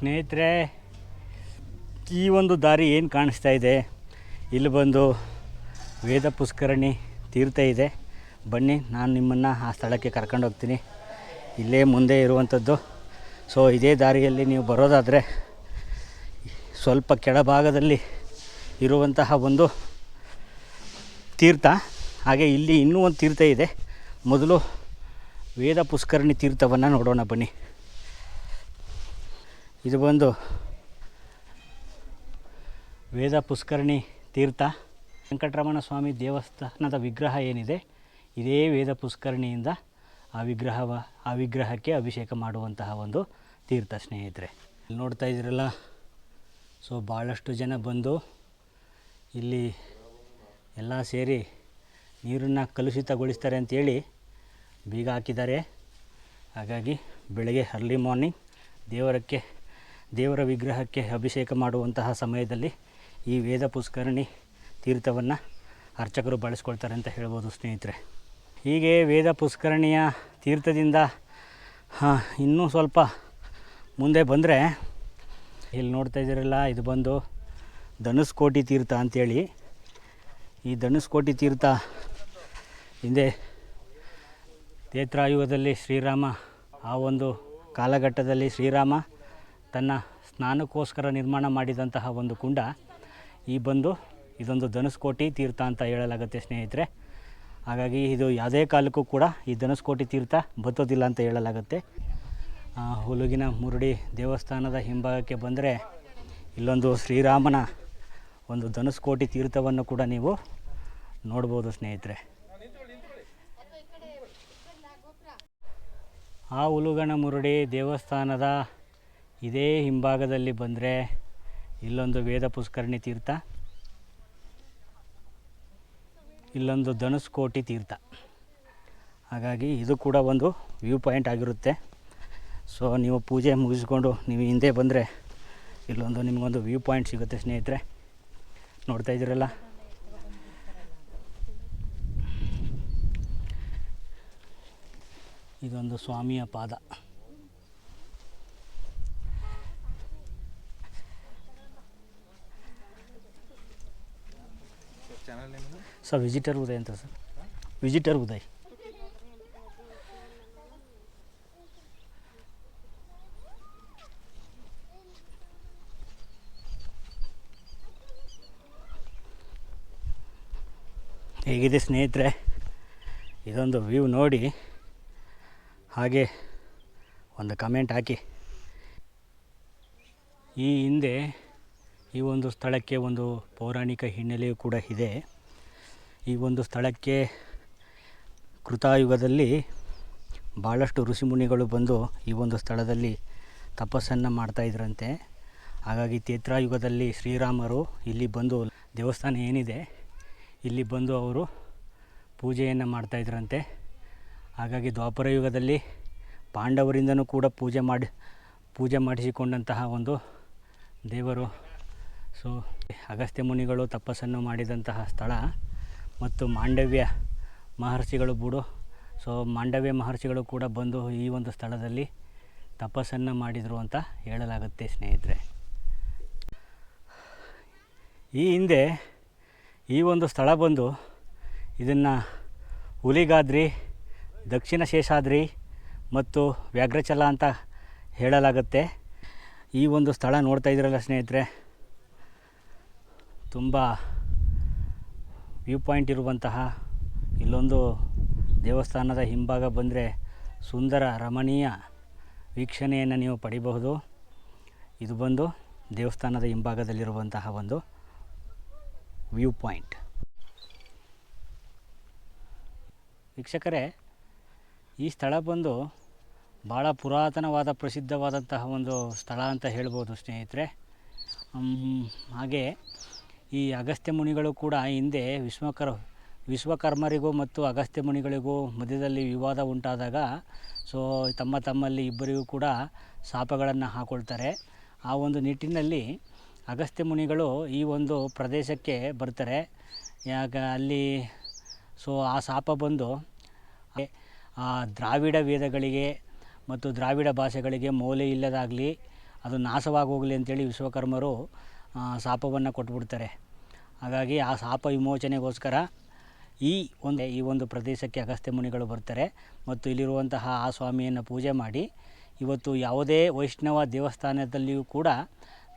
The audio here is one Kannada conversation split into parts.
ಸ್ನೇಹಿತರೆ, ಈ ಒಂದು ದಾರಿ ಏನು ಕಾಣಿಸ್ತಾ ಇದೆ? ಇಲ್ಲಿ ಬಂದು ವೇದ ಪುಷ್ಕರಣಿ ತೀರ್ಥ ಇದೆ. ಬನ್ನಿ, ನಾನು ನಿಮ್ಮನ್ನು ಆ ಸ್ಥಳಕ್ಕೆ ಕರ್ಕೊಂಡು ಹೋಗ್ತೀನಿ. ಇಲ್ಲೇ ಮುಂದೆ ಇರುವಂಥದ್ದು. ಸೊ ಇದೇ ದಾರಿಯಲ್ಲಿ ನೀವು ಬರೋದಾದರೆ, ಸ್ವಲ್ಪ ಕೆಳಭಾಗದಲ್ಲಿ ಇರುವಂತಹ ಒಂದು ತೀರ್ಥ. ಹಾಗೆ ಇಲ್ಲಿ ಇನ್ನೂ ಒಂದು ತೀರ್ಥ ಇದೆ. ಮೊದಲು ವೇದ ಪುಷ್ಕರಣಿ ತೀರ್ಥವನ್ನು ನೋಡೋಣ ಬನ್ನಿ. ಇದು ಬಂದು ವೇದ ಪುಷ್ಕರಣಿ ತೀರ್ಥ ವೆಂಕಟರಮಣ ಸ್ವಾಮಿ ದೇವಸ್ಥಾನದ ವಿಗ್ರಹ ಏನಿದೆ, ಇದೇ ವೇದ ಪುಷ್ಕರಣಿಯಿಂದ ಆ ವಿಗ್ರಹವ ಆ ವಿಗ್ರಹಕ್ಕೆ ಅಭಿಷೇಕ ಮಾಡುವಂತಹ ಒಂದು ತೀರ್ಥ ಸ್ನೇಹಿತರೆ. ಇಲ್ಲಿ ನೋಡ್ತಾ ಇದ್ದೀರಲ್ಲ, ಸೊ ಭಾಳಷ್ಟು ಜನ ಬಂದು ಇಲ್ಲಿ ಎಲ್ಲ ಸೇರಿ ನೀರನ್ನು ಕಲುಷಿತಗೊಳಿಸ್ತಾರೆ ಅಂತೇಳಿ ಬೀಗ ಹಾಕಿದ್ದಾರೆ. ಹಾಗಾಗಿ ಬೆಳಗ್ಗೆ ಅರ್ಲಿ ಮಾರ್ನಿಂಗ್ ದೇವರಕ್ಕೆ ದೇವರ ವಿಗ್ರಹಕ್ಕೆ ಅಭಿಷೇಕ ಮಾಡುವಂತಹ ಸಮಯದಲ್ಲಿ ಈ ವೇದ ಪುಷ್ಕರಣಿ ತೀರ್ಥವನ್ನು ಅರ್ಚಕರು ಬಳಸ್ಕೊಳ್ತಾರೆ ಅಂತ ಹೇಳ್ಬೋದು ಸ್ನೇಹಿತರೆ. ಹೀಗೆ ವೇದ ಪುಷ್ಕರಣಿಯ ತೀರ್ಥದಿಂದ ಇನ್ನೂ ಸ್ವಲ್ಪ ಮುಂದೆ ಬಂದರೆ ಇಲ್ಲಿ ನೋಡ್ತಾ ಇದ್ದೀರಲ್ಲ, ಇದು ಬಂದು ಧನುಸ್ಕೋಟಿ ತೀರ್ಥ ಅಂಥೇಳಿ ಈ ಧನುಸ್ಕೋಟಿ ತೀರ್ಥ ಹಿಂದೆ ತೇತ್ರಾಯುಗದಲ್ಲಿ ಶ್ರೀರಾಮ, ಆ ಒಂದು ಕಾಲಘಟ್ಟದಲ್ಲಿ ಶ್ರೀರಾಮ ತನ್ನ ಸ್ನಾನಕ್ಕೋಸ್ಕರ ನಿರ್ಮಾಣ ಮಾಡಿದಂತಹ ಒಂದು ಕುಂಡ. ಈ ಬಂದು ಇದೊಂದು ಧನುಸ್ಕೋಟಿ ತೀರ್ಥ ಅಂತ ಹೇಳಲಾಗುತ್ತೆ ಸ್ನೇಹಿತರೆ. ಹಾಗಾಗಿ ಇದು ಯಾವುದೇ ಕಾಲಕ್ಕೂ ಕೂಡ ಈ ಧನುಸ್ಕೋಟಿ ತೀರ್ಥ ಬತ್ತೋದಿಲ್ಲ ಅಂತ ಹೇಳಲಾಗುತ್ತೆ. ಹುಲುಗಿನ ಮುರುಡಿ ದೇವಸ್ಥಾನದ ಹಿಂಭಾಗಕ್ಕೆ ಬಂದರೆ ಇಲ್ಲೊಂದು ಶ್ರೀರಾಮನ ಒಂದು ಧನುಸ್ಕೋಟಿ ತೀರ್ಥವನ್ನು ಕೂಡ ನೀವು ನೋಡ್ಬೋದು ಸ್ನೇಹಿತರೆ. ಆ ಹುಲುಗನ ಮುರುಡಿ ದೇವಸ್ಥಾನದ ಇದೇ ಹಿಂಭಾಗದಲ್ಲಿ ಬಂದರೆ ಇಲ್ಲೊಂದು ವೇದ ಪುಷ್ಕರಣಿ ತೀರ್ಥ, ಇಲ್ಲೊಂದು ಧನುಸ್ಕೋಟಿ ತೀರ್ಥ. ಹಾಗಾಗಿ ಇದು ಕೂಡ ಒಂದು ವ್ಯೂ ಪಾಯಿಂಟ್ ಆಗಿರುತ್ತೆ. ಸೊ, ನೀವು ಪೂಜೆ ಮುಗಿಸ್ಕೊಂಡು ನೀವು ಹಿಂದೆ ಬಂದರೆ ಇಲ್ಲೊಂದು ನಿಮಗೊಂದು ವ್ಯೂ ಪಾಯಿಂಟ್ ಸಿಗುತ್ತೆ ಸ್ನೇಹಿತರೆ. ನೋಡ್ತಾ ಇದ್ದೀರಲ್ಲ? ಇದೊಂದು ಸ್ವಾಮಿಯ ಪಾದ. ಸರ್ ವಿಜಿಟರ್ ಉದಯ್ ಅಂತ ಸರ್. ವಿಜಿಟರ್ ಉದಯ್. ಹೇಗಿದೆ ಸ್ನೇಹಿತರೆ, ಇದೊಂದು ವ್ಯೂ ನೋಡಿ. ಹಾಗೆ ಒಂದು ಕಮೆಂಟ್ ಹಾಕಿ. ಈ ಹಿಂದೆ ಈ ಒಂದು ಸ್ಥಳಕ್ಕೆ ಒಂದು ಪೌರಾಣಿಕ ಹಿನ್ನೆಲೆಯೂ ಕೂಡ ಇದೆ. ಈ ಒಂದು ಸ್ಥಳಕ್ಕೆ ಕೃತಾಯುಗದಲ್ಲಿ ಭಾಳಷ್ಟು ಋಷಿಮುನಿಗಳು ಬಂದು ಈ ಒಂದು ಸ್ಥಳದಲ್ಲಿ ತಪಸ್ಸನ್ನು ಮಾಡ್ತಾಯಿದ್ರಂತೆ ಹಾಗಾಗಿ ತೇತ್ರಾಯುಗದಲ್ಲಿ ಶ್ರೀರಾಮರು ಇಲ್ಲಿ ಬಂದು ದೇವಸ್ಥಾನ ಏನಿದೆ, ಇಲ್ಲಿ ಬಂದು ಅವರು ಪೂಜೆಯನ್ನು ಮಾಡ್ತಾಯಿದ್ರಂತೆ ಹಾಗಾಗಿ ದ್ವಾಪರ ಯುಗದಲ್ಲಿ ಪಾಂಡವರಿಂದನೂ ಕೂಡ ಪೂಜೆ ಮಾಡಿ, ಪೂಜೆ ಮಾಡಿಸಿಕೊಂಡಂತಹ ಒಂದು ದೇವರು. ಸೊ ಅಗಸ್ತ್ಯ ಮುನಿಗಳು ತಪಸ್ಸನ್ನು ಮಾಡಿದಂತಹ ಸ್ಥಳ. ಮತ್ತು ಮಾಂಡವ್ಯ ಮಹರ್ಷಿಗಳು ಬಿಡು. ಸೊ ಮಾಂಡವ್ಯ ಮಹರ್ಷಿಗಳು ಕೂಡ ಬಂದು ಈ ಒಂದು ಸ್ಥಳದಲ್ಲಿ ತಪಸ್ಸನ್ನು ಮಾಡಿದರು ಅಂತ ಹೇಳಲಾಗುತ್ತೆ ಸ್ನೇಹಿತರೆ. ಈ ಹಿಂದೆ ಈ ಒಂದು ಸ್ಥಳ ಬಂದು ಇದನ್ನು ಹುಲಿಗಾದ್ರಿ, ದಕ್ಷಿಣ ಶೇಷಾದ್ರಿ ಮತ್ತು ವ್ಯಾಘ್ರಚಲ ಅಂತ ಹೇಳಲಾಗುತ್ತೆ. ಈ ಒಂದು ಸ್ಥಳ ನೋಡ್ತಾ ಇದ್ದೀರಲ್ಲ ಸ್ನೇಹಿತರೆ. ತುಂಬ ವ್ಯೂ ಪಾಯಿಂಟ್ ಇರುವಂತಹ ಇಲ್ಲೊಂದು ದೇವಸ್ಥಾನದ ಹಿಂಭಾಗ ಬಂದರೆ ಸುಂದರ ರಮಣೀಯ ವೀಕ್ಷಣೆಯನ್ನು ನೀವು ಪಡಿಬಹುದು. ಇದು ಬಂದು ದೇವಸ್ಥಾನದ ಹಿಂಭಾಗದಲ್ಲಿರುವಂತಹ ಒಂದು ವ್ಯೂ ಪಾಯಿಂಟ್. ವೀಕ್ಷಕರೇ, ಈ ಸ್ಥಳ ಬಂದು ಭಾಳ ಪುರಾತನವಾದ ಪ್ರಸಿದ್ಧವಾದಂತಹ ಒಂದು ಸ್ಥಳ ಅಂತ ಹೇಳ್ಬೋದು ಸ್ನೇಹಿತರೆ. ಹಾಗೆ ಈ ಅಗಸ್ತ್ಯ ಮುನಿಗಳು ಕೂಡ ಹಿಂದೆ ವಿಶ್ವಕರ್ ವಿಶ್ವಕರ್ಮರಿಗೂ ಮತ್ತು ಅಗಸ್ತ್ಯ ಮುನಿಗಳಿಗೂ ಮಧ್ಯದಲ್ಲಿ ವಿವಾದ ಉಂಟಾದಾಗ, ಸೊ ತಮ್ಮ ತಮ್ಮಲ್ಲಿ ಇಬ್ಬರಿಗೂ ಕೂಡ ಶಾಪಗಳನ್ನು ಹಾಕೊಳ್ತಾರೆ. ಆ ಒಂದು ನಿಟ್ಟಿನಲ್ಲಿ ಅಗಸ್ತ್ಯ ಮುನಿಗಳು ಈ ಒಂದು ಪ್ರದೇಶಕ್ಕೆ ಬರ್ತಾರೆ. ಯಾಕ ಅಲ್ಲಿ, ಸೊ ಆ ಶಾಪ ಬಂದು ಆ ದ್ರಾವಿಡ ವೇದಗಳಿಗೆ ಮತ್ತು ದ್ರಾವಿಡ ಭಾಷೆಗಳಿಗೆ ಮೌಲ್ಯ ಇಲ್ಲದಾಗಲಿ, ಅದು ನಾಶವಾಗೋಗಲಿ ಅಂತೇಳಿ ವಿಶ್ವಕರ್ಮರು ಶಾಪವನ್ನು ಕೊಟ್ಬಿಡ್ತಾರೆ. ಹಾಗಾಗಿ ಆ ಶಾಪ ವಿಮೋಚನೆಗೋಸ್ಕರ ಈ ಒಂದು ಈ ಒಂದು ಪ್ರದೇಶಕ್ಕೆ ಅಗಸ್ತ್ಯ ಮುನಿಗಳು ಬರ್ತಾರೆ ಮತ್ತು ಇಲ್ಲಿರುವಂತಹ ಆ ಸ್ವಾಮಿಯನ್ನು ಪೂಜೆ ಮಾಡಿ ಇವತ್ತು ಯಾವುದೇ ವೈಷ್ಣವ ದೇವಸ್ಥಾನದಲ್ಲಿಯೂ ಕೂಡ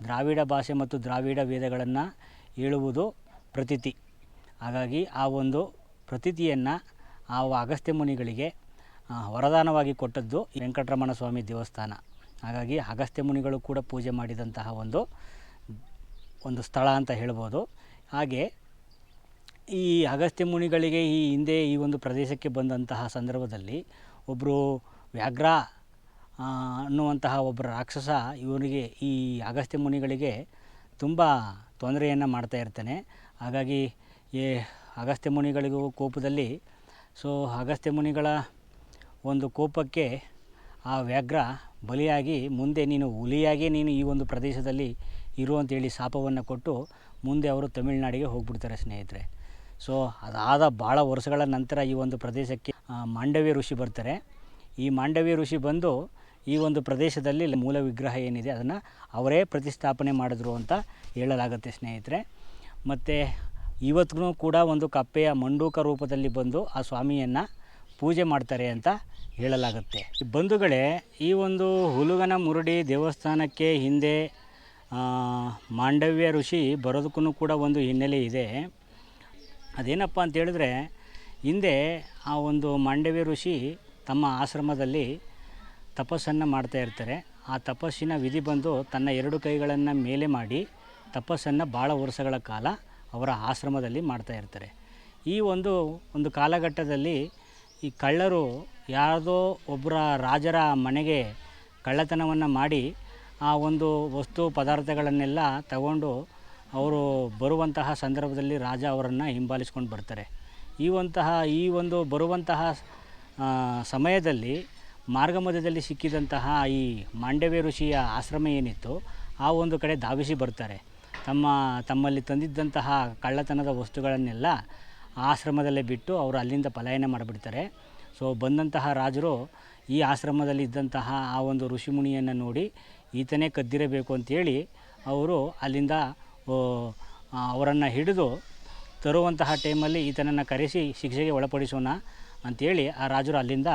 ದ್ರಾವಿಡ ಭಾಷೆ ಮತ್ತು ದ್ರಾವಿಡ ವೇದಗಳನ್ನು ಹೇಳುವುದು ಪ್ರತೀತಿ. ಹಾಗಾಗಿ ಆ ಒಂದು ಪ್ರತೀತಿಯನ್ನು ಆ ಅಗಸ್ತ್ಯ ಮುನಿಗಳಿಗೆ ವರದಾನವಾಗಿ ಕೊಟ್ಟದ್ದು ವೆಂಕಟರಮಣ ಸ್ವಾಮಿ ದೇವಸ್ಥಾನ. ಹಾಗಾಗಿ ಅಗಸ್ತ್ಯ ಮುನಿಗಳು ಕೂಡ ಪೂಜೆ ಮಾಡಿದಂತಹ ಒಂದು ಒಂದು ಸ್ಥಳ ಅಂತ ಹೇಳ್ಬೋದು. ಹಾಗೆ ಈ ಅಗಸ್ತ್ಯ ಮುನಿಗಳಿಗೆ ಈ ಹಿಂದೆ ಈ ಒಂದು ಪ್ರದೇಶಕ್ಕೆ ಬಂದಂತಹ ಸಂದರ್ಭದಲ್ಲಿ ಒಬ್ಬರು ವ್ಯಾಘ್ರ ಅನ್ನುವಂತಹ ಒಬ್ಬರ ರಾಕ್ಷಸ ಇವನಿಗೆ ಈ ಅಗಸ್ತ್ಯ ಮುನಿಗಳಿಗೆ ತುಂಬ ತೊಂದರೆಯನ್ನು ಮಾಡ್ತಾ ಇರ್ತಾನೆ. ಹಾಗಾಗಿ ಈ ಅಗಸ್ತ್ಯ ಮುನಿಗಳಿಗೂ ಕೋಪದಲ್ಲಿ ಸೊ, ಅಗಸ್ತ್ಯ ಮುನಿಗಳ ಒಂದು ಕೋಪಕ್ಕೆ ಆ ವ್ಯಾಘ್ರ ಬಲಿಯಾಗಿ ಮುಂದೆ ನೀನು ಹುಲಿಯಾಗಿ ನೀನು ಈ ಒಂದು ಪ್ರದೇಶದಲ್ಲಿ ಇರು ಅಂತೇಳಿ ಶಾಪವನ್ನು ಕೊಟ್ಟು ಮುಂದೆ ಅವರು ತಮಿಳುನಾಡಿಗೆ ಹೋಗ್ಬಿಡ್ತಾರೆ ಸ್ನೇಹಿತರೆ. ಸೊ ಅದಾದ ಭಾಳ ವರ್ಷಗಳ ನಂತರ ಈ ಒಂದು ಪ್ರದೇಶಕ್ಕೆ ಮಾಂಡವ್ಯ ಋಷಿ ಬರ್ತಾರೆ. ಈ ಮಾಂಡವ್ಯ ಋಷಿ ಬಂದು ಈ ಒಂದು ಪ್ರದೇಶದಲ್ಲಿ ಮೂಲ ವಿಗ್ರಹ ಏನಿದೆ ಅದನ್ನು ಅವರೇ ಪ್ರತಿಷ್ಠಾಪನೆ ಮಾಡಿದ್ರು ಅಂತ ಹೇಳಲಾಗುತ್ತೆ ಸ್ನೇಹಿತರೆ. ಮತ್ತು ಇವತ್ತಿಗೂ ಕೂಡ ಒಂದು ಕಪ್ಪೆಯ ಮಂಡೂಕ ರೂಪದಲ್ಲಿ ಬಂದು ಆ ಸ್ವಾಮಿಯನ್ನು ಪೂಜೆ ಮಾಡ್ತಾರೆ ಅಂತ ಹೇಳಲಾಗುತ್ತೆ. ಬಂಧುಗಳೇ, ಈ ಒಂದು ಹುಲುಗನ ಮುರುಡಿ ದೇವಸ್ಥಾನಕ್ಕೆ ಹಿಂದೆ ಮಾಂಡವ್ಯ ಋಷಿ ಬರೋದಕ್ಕೂ ಕೂಡ ಒಂದು ಹಿನ್ನೆಲೆ ಇದೆ. ಅದೇನಪ್ಪ ಅಂತೇಳಿದ್ರೆ ಹಿಂದೆ ಆ ಒಂದು ಮಾಂಡವ್ಯ ಋಷಿ ತಮ್ಮ ಆಶ್ರಮದಲ್ಲಿ ತಪಸ್ಸನ್ನು ಮಾಡ್ತಾ ಇರ್ತಾರೆ. ಆ ತಪಸ್ಸಿನ ವಿಧಿ ಬಂದು ತನ್ನ ಎರಡು ಕೈಗಳನ್ನು ಮೇಲೆ ಮಾಡಿ ತಪಸ್ಸನ್ನು ಭಾಳ ವರ್ಷಗಳ ಕಾಲ ಅವರ ಆಶ್ರಮದಲ್ಲಿ ಮಾಡ್ತಾ ಇರ್ತಾರೆ. ಈ ಒಂದು ಒಂದು ಕಾಲಘಟ್ಟದಲ್ಲಿ ಈ ಕಳ್ಳರು ಯಾರದೋ ಒಬ್ಬರ ರಾಜರ ಮನೆಗೆ ಕಳ್ಳತನವನ್ನು ಮಾಡಿ ಆ ಒಂದು ವಸ್ತು ಪದಾರ್ಥಗಳನ್ನೆಲ್ಲ ತಗೊಂಡು ಅವರು ಬರುವಂತಹ ಸಂದರ್ಭದಲ್ಲಿ ರಾಜ ಅವರನ್ನು ಹಿಂಬಾಲಿಸ್ಕೊಂಡು ಬರ್ತಾರೆ. ಈ ಒಂತಹ ಈ ಒಂದು ಬರುವಂತಹ ಸಮಯದಲ್ಲಿ ಮಾರ್ಗ ಮಧ್ಯದಲ್ಲಿ ಸಿಕ್ಕಿದಂತಹ ಈ ಮಾಂಡವ್ಯ ಋಷಿಯ ಆಶ್ರಮ ಏನಿತ್ತು ಆ ಒಂದು ಕಡೆ ಧಾವಿಸಿ ಬರ್ತಾರೆ. ತಮ್ಮ, ತಮ್ಮಲ್ಲಿ ತಂದಿದ್ದಂತಹ ಕಳ್ಳತನದ ವಸ್ತುಗಳನ್ನೆಲ್ಲ ಆಶ್ರಮದಲ್ಲೇ ಬಿಟ್ಟು ಅವರು ಅಲ್ಲಿಂದ ಪಲಾಯನ ಮಾಡಿಬಿಡ್ತಾರೆ. ಸೊ ಬಂದಂತಹ ರಾಜರು ಈ ಆಶ್ರಮದಲ್ಲಿ ಇದ್ದಂತಹ ಆ ಒಂದು ಋಷಿಮುನಿಯನ್ನು ನೋಡಿ ಈತನೇ ಕದ್ದಿರಬೇಕು ಅಂತೇಳಿ ಅವರು ಅಲ್ಲಿಂದ ಅವರನ್ನು ಹಿಡಿದು ತರುವಂತಹ ಟೈಮಲ್ಲಿ ಈತನನ್ನು ಕರೆಸಿ ಶಿಕ್ಷೆಗೆ ಒಳಪಡಿಸೋಣ ಅಂಥೇಳಿ ಆ ರಾಜರು ಅಲ್ಲಿಂದ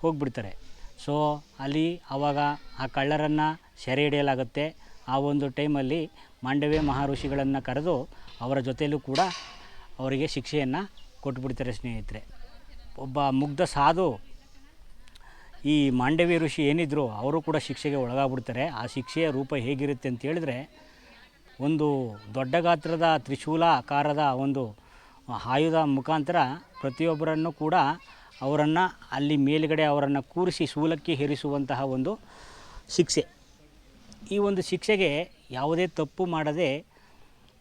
ಹೋಗ್ಬಿಡ್ತಾರೆ. ಸೊ, ಅಲ್ಲಿ ಆವಾಗ ಆ ಕಳ್ಳರನ್ನು ಸೆರೆ ಹಿಡಿಯಲಾಗುತ್ತೆ. ಆ ಒಂದು ಟೈಮಲ್ಲಿ ಮಾಂಡವ್ಯ ಮಹರ್ಷಿಗಳನ್ನು ಕರೆದು ಅವರ ಜೊತೆಯಲ್ಲೂ ಕೂಡ ಅವರಿಗೆ ಶಿಕ್ಷೆಯನ್ನು ಕೊಟ್ಬಿಡ್ತಾರೆ ಸ್ನೇಹಿತರೆ. ಒಬ್ಬ ಮುಗ್ಧ ಸಾಧು ಈ ಮಾಂಡವ್ಯ ಋಷಿ ಏನಿದ್ರು ಅವರು ಕೂಡ ಶಿಕ್ಷೆಗೆ ಒಳಗಾಗ್ಬಿಡ್ತಾರೆ. ಆ ಶಿಕ್ಷೆಯ ರೂಪ ಹೇಗಿರುತ್ತೆ ಅಂತ ಹೇಳಿದ್ರೆ, ಒಂದು ದೊಡ್ಡ ಗಾತ್ರದ ತ್ರಿಶೂಲ ಆಕಾರದ ಒಂದು ಆಯುಧ ಮುಖಾಂತರ ಪ್ರತಿಯೊಬ್ಬರನ್ನು ಕೂಡ ಅವರನ್ನು ಅಲ್ಲಿ ಮೇಲುಗಡೆ ಅವರನ್ನು ಕೂರಿಸಿ ಶೂಲಕ್ಕೆ ಹೇರಿಸುವಂತಹ ಒಂದು ಶಿಕ್ಷೆ. ಈ ಒಂದು ಶಿಕ್ಷೆಗೆ ಯಾವುದೇ ತಪ್ಪು ಮಾಡದೆ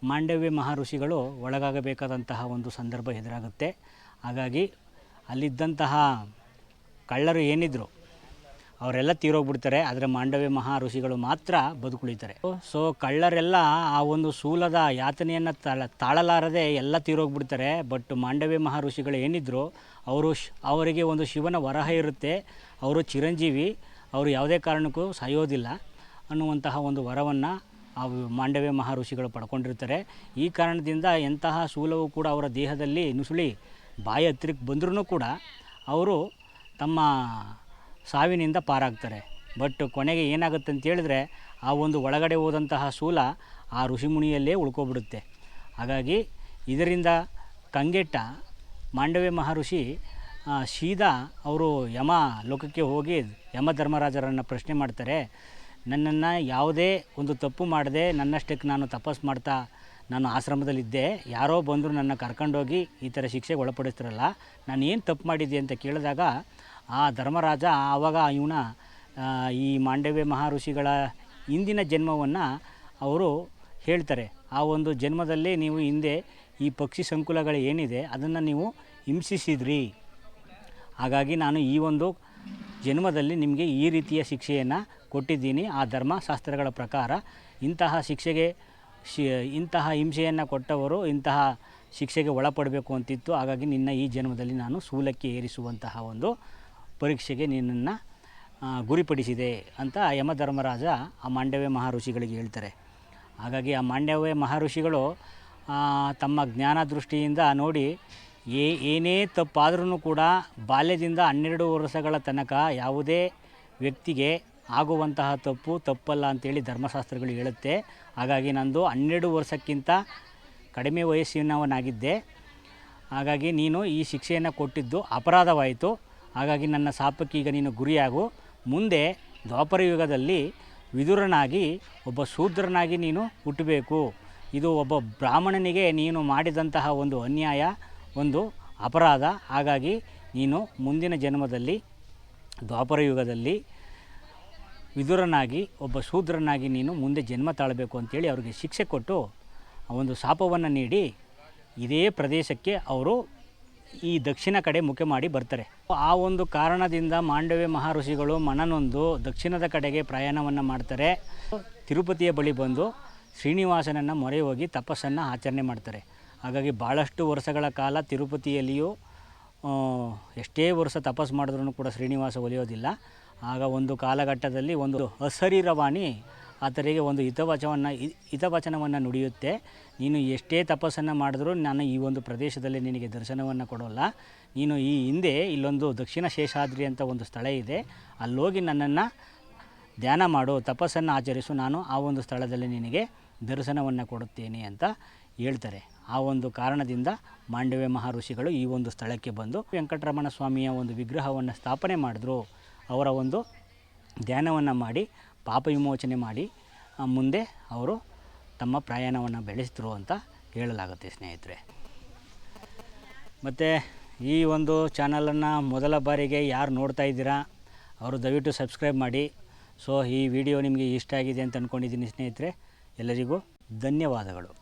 ಮಾಂಡವ್ಯ ಮಹಾಋಷಿಗಳು ಒಳಗಾಗಬೇಕಾದಂತಹ ಒಂದು ಸಂದರ್ಭ ಎದುರಾಗುತ್ತೆ. ಹಾಗಾಗಿ ಅಲ್ಲಿದ್ದಂತಹ ಕಳ್ಳರು ಏನಿದ್ರು, ಅವರೆಲ್ಲ ತೀರೋಗ್ಬಿಡ್ತಾರೆ. ಆದರೆ ಮಾಂಡವ್ಯ ಮಹಾ ಋಷಿಗಳು ಮಾತ್ರ ಬದುಕುಳಿತಾರೆ. ಸೊ ಕಳ್ಳರೆಲ್ಲ ಆ ಒಂದು ಶೂಲದ ಯಾತನೆಯನ್ನು ತಾಳ, ತಾಳಲಾರದೆ ಎಲ್ಲ ತೀರೋಗ್ಬಿಡ್ತಾರೆ. ಬಟ್ ಮಾಂಡವ್ಯ ಮಹಾ ಋಷಿಗಳು ಏನಿದ್ರು, ಅವರು ಅವರಿಗೆ ಒಂದು ಶಿವನ ವರಹ ಇರುತ್ತೆ. ಅವರು ಚಿರಂಜೀವಿ, ಅವರು ಯಾವುದೇ ಕಾರಣಕ್ಕೂ ಸಾಯೋದಿಲ್ಲ ಅನ್ನುವಂತಹ ಒಂದು ವರವನ್ನು ಆ ಮಾಂಡವ್ಯ ಮಹಾ ಋಷಿಗಳು ಪಡ್ಕೊಂಡಿರ್ತಾರೆ. ಈ ಕಾರಣದಿಂದ ಎಂತಹ ಶೂಲವು ಕೂಡ ಅವರ ದೇಹದಲ್ಲಿ ನುಸುಳಿ ಬಾಯಿ ಹತ್ತಿರಕ್ಕೆ ಬಂದ್ರೂ ಕೂಡ, ಅವರು ತಮ್ಮ ಸಾವಿನಿಂದ ಪಾರಾಗ್ತಾರೆ. ಬಟ್ ಕೊನೆಗೆ ಏನಾಗುತ್ತೆ ಅಂತೇಳಿದ್ರೆ ಆ ಒಂದು ಒಳಗಡೆ ಹೋದಂತಹ ಶೂಲ ಆ ಋಷಿಮುನಿಯಲ್ಲೇ ಉಳ್ಕೊಬಿಡುತ್ತೆ. ಹಾಗಾಗಿ ಇದರಿಂದ ಕಂಗೆಟ್ಟ ಮಾಂಡವ್ಯ ಮಹರ್ಷಿ ಸೀದಾ ಅವರು ಯಮ ಲೋಕಕ್ಕೆ ಹೋಗಿ ಯಮ ಧರ್ಮರಾಜರನ್ನು ಪ್ರಶ್ನೆ ಮಾಡ್ತಾರೆ, ನನ್ನನ್ನು ಯಾವುದೇ ಒಂದು ತಪ್ಪು ಮಾಡದೆ ನನ್ನಷ್ಟಕ್ಕೆ ನಾನು ತಪಸ್ಸು ಮಾಡ್ತಾ ನಾನು ಆಶ್ರಮದಲ್ಲಿದ್ದೆ, ಯಾರೋ ಬಂದರೂ ನನ್ನ ಕರ್ಕೊಂಡೋಗಿ ಈ ಥರ ಶಿಕ್ಷೆಗೆ ಒಳಪಡಿಸ್ತಿರಲ್ಲ ನಾನು ಏನು ತಪ್ಪು ಮಾಡಿದ್ದೆ? ಅಂತ ಕೇಳಿದಾಗ ಆ ಧರ್ಮರಾಜ ಆವಾಗ ಇವನ ಈ ಮಾಂಡವ್ಯ ಮಹಾಋಷಿಗಳ ಹಿಂದಿನ ಜನ್ಮವನ್ನು ಅವರು ಹೇಳ್ತಾರೆ. ಆ ಒಂದು ಜನ್ಮದಲ್ಲಿ ನೀವು ಹಿಂದೆ ಈ ಪಕ್ಷಿ ಸಂಕುಲಗಳು ಏನಿದೆ ಅದನ್ನು ನೀವು ಹಿಂಸಿಸಿದ್ರಿ. ಹಾಗಾಗಿ ನಾನು ಈ ಒಂದು ಜನ್ಮದಲ್ಲಿ ನಿಮಗೆ ಈ ರೀತಿಯ ಶಿಕ್ಷೆಯನ್ನು ಕೊಟ್ಟಿದ್ದೀನಿ. ಆ ಧರ್ಮಶಾಸ್ತ್ರಗಳ ಪ್ರಕಾರ ಇಂತಹ ಶಿಕ್ಷೆಗೆ ಶಿ, ಇಂತಹ ಹಿಂಸೆಯನ್ನು ಕೊಟ್ಟವರು ಇಂತಹ ಶಿಕ್ಷೆಗೆ ಒಳಪಡಬೇಕು ಅಂತಿತ್ತು. ಹಾಗಾಗಿ ನಿನ್ನ ಈ ಜನ್ಮದಲ್ಲಿ ನಾನು ಸೂಲಕ್ಕೆ ಏರಿಸುವಂತಹ ಒಂದು ಪರೀಕ್ಷೆಗೆ ನಿನ್ನನ್ನು ಗುರಿಪಡಿಸಿದೆ ಅಂತ ಯಮಧರ್ಮರಾಜ ಆ ಮಾಂಡವ್ಯ ಮಹಾಋಷಿಗಳಿಗೆ ಹೇಳ್ತಾರೆ. ಹಾಗಾಗಿ ಆ ಮಾಂಡವ್ಯ ಮಹಾಋಷಿಗಳು ತಮ್ಮ ಜ್ಞಾನ ದೃಷ್ಟಿಯಿಂದ ನೋಡಿ, ಏ, ಏನೇ ತಪ್ಪಾದ್ರೂ ಕೂಡ ಬಾಲ್ಯದಿಂದ ಹನ್ನೆರಡು ವರ್ಷಗಳ ತನಕ ಯಾವುದೇ ವ್ಯಕ್ತಿಗೆ ಆಗುವಂತಹ ತಪ್ಪು ತಪ್ಪಲ್ಲ ಅಂತೇಳಿ ಧರ್ಮಶಾಸ್ತ್ರಗಳು ಹೇಳುತ್ತೆ. ಹಾಗಾಗಿ ನಂದು ಹನ್ನೆರಡು ವರ್ಷಕ್ಕಿಂತ ಕಡಿಮೆ ವಯಸ್ಸಿನವನಾಗಿದ್ದೆ. ಹಾಗಾಗಿ ನೀನು ಈ ಶಿಕ್ಷೆಯನ್ನು ಕೊಟ್ಟಿದ್ದು ಅಪರಾಧವಾಯಿತು. ಹಾಗಾಗಿ ನನ್ನ ಶಾಪಕ್ಕೆ ಈಗ ನೀನು ಗುರಿಯಾಗು. ಮುಂದೆ ದ್ವಾಪರ ಯುಗದಲ್ಲಿ ವಿದುರನಾಗಿ, ಒಬ್ಬ ಶೂದ್ರನಾಗಿ ನೀನು ಹುಟ್ಟಬೇಕು. ಇದು ಒಬ್ಬ ಬ್ರಾಹ್ಮಣನಿಗೆ ನೀನು ಮಾಡಿದಂತಹ ಒಂದು ಅನ್ಯಾಯ, ಒಂದು ಅಪರಾಧ. ಹಾಗಾಗಿ ನೀನು ಮುಂದಿನ ಜನ್ಮದಲ್ಲಿ ದ್ವಾಪರ ಯುಗದಲ್ಲಿ ವಿದುರನಾಗಿ, ಒಬ್ಬ ಶೂದ್ರನಾಗಿ ನೀನು ಮುಂದೆ ಜನ್ಮ ತಾಳಬೇಕು ಅಂತೇಳಿ ಅವರಿಗೆ ಶಿಕ್ಷೆ ಕೊಟ್ಟು ಒಂದು ಶಾಪವನ್ನು ನೀಡಿ ಇದೇ ಪ್ರದೇಶಕ್ಕೆ ಅವರು ಈ ದಕ್ಷಿಣ ಕಡೆ ಮುಖ ಮಾಡಿ ಬರ್ತಾರೆ. ಆ ಒಂದು ಕಾರಣದಿಂದ ಮಾಂಡವ್ಯ ಮಹಾಋಷಿಗಳು ಮನನೊಂದು ದಕ್ಷಿಣದ ಕಡೆಗೆ ಪ್ರಯಾಣವನ್ನು ಮಾಡ್ತಾರೆ. ತಿರುಪತಿಯ ಬಳಿ ಬಂದು ಶ್ರೀನಿವಾಸನನ್ನು ಮೊರೆ ಹೋಗಿ ತಪಸ್ಸನ್ನು ಆಚರಣೆ ಮಾಡ್ತಾರೆ. ಹಾಗಾಗಿ ಭಾಳಷ್ಟು ವರ್ಷಗಳ ಕಾಲ ತಿರುಪತಿಯಲ್ಲಿಯೂ ಎಷ್ಟೇ ವರ್ಷ ತಪಸ್ಸು ಮಾಡಿದ್ರೂ ಕೂಡ ಶ್ರೀನಿವಾಸ ಒಲಿಯೋದಿಲ್ಲ. ಆಗ ಒಂದು ಕಾಲಘಟ್ಟದಲ್ಲಿ ಒಂದು ಅಶರೀರವಾಣಿ ಆತರಿಗೆ ಒಂದು ಹಿತವಚವನ್ನು ಹಿತವಚನವನ್ನು ನುಡಿಯುತ್ತೆ. ನೀನು ಎಷ್ಟೇ ತಪಸ್ಸನ್ನು ಮಾಡಿದ್ರೂ ನಾನು ಈ ಒಂದು ಪ್ರದೇಶದಲ್ಲಿ ನಿನಗೆ ದರ್ಶನವನ್ನು ಕೊಡೋಲ್ಲ. ನೀನು ಈ ಹಿಂದೆ ಇಲ್ಲೊಂದು ದಕ್ಷಿಣ ಶೇಷಾದ್ರಿ ಅಂತ ಒಂದು ಸ್ಥಳ ಇದೆ. ಅಲ್ಲೋಗಿ ನನ್ನನ್ನು ಧ್ಯಾನ ಮಾಡು, ತಪಸ್ಸನ್ನು ಆಚರಿಸು. ನಾನು ಆ ಒಂದು ಸ್ಥಳದಲ್ಲಿ ನಿನಗೆ ದರ್ಶನವನ್ನು ಕೊಡುತ್ತೇನೆ ಅಂತ ಹೇಳ್ತಾರೆ. ಆ ಒಂದು ಕಾರಣದಿಂದ ಮಾಂಡವ್ಯ ಮಹರ್ಷಿಗಳು ಈ ಒಂದು ಸ್ಥಳಕ್ಕೆ ಬಂದು ವೆಂಕಟರಮಣ ಸ್ವಾಮಿಯ ಒಂದು ವಿಗ್ರಹವನ್ನು ಸ್ಥಾಪನೆ ಮಾಡಿದ್ರು. ಅವರ ಒಂದು ಧ್ಯಾನವನ್ನು ಮಾಡಿ ಪಾಪ ವಿಮೋಚನೆ ಮಾಡಿ ಮುಂದೆ ಅವರು ತಮ್ಮ ಪ್ರಯಾಣವನ್ನು ಬೆಳೆಸಿದ್ರು ಅಂತ ಹೇಳಲಾಗುತ್ತೆ ಸ್ನೇಹಿತರೆ. ಮತ್ತು ಈ ಒಂದು ಚಾನಲನ್ನು ಮೊದಲ ಬಾರಿಗೆ ಯಾರು ನೋಡ್ತಾ ಇದ್ದೀರಾ, ಅವರು ದಯವಿಟ್ಟು ಸಬ್ಸ್ಕ್ರೈಬ್ ಮಾಡಿ. ಸೊ, ಈ ವಿಡಿಯೋ ನಿಮಗೆ ಇಷ್ಟ ಆಗಿದೆ ಅಂತ ಅಂದ್ಕೊಂಡಿದ್ದೀನಿ ಸ್ನೇಹಿತರೆ. ಎಲ್ಲರಿಗೂ ಧನ್ಯವಾದಗಳು.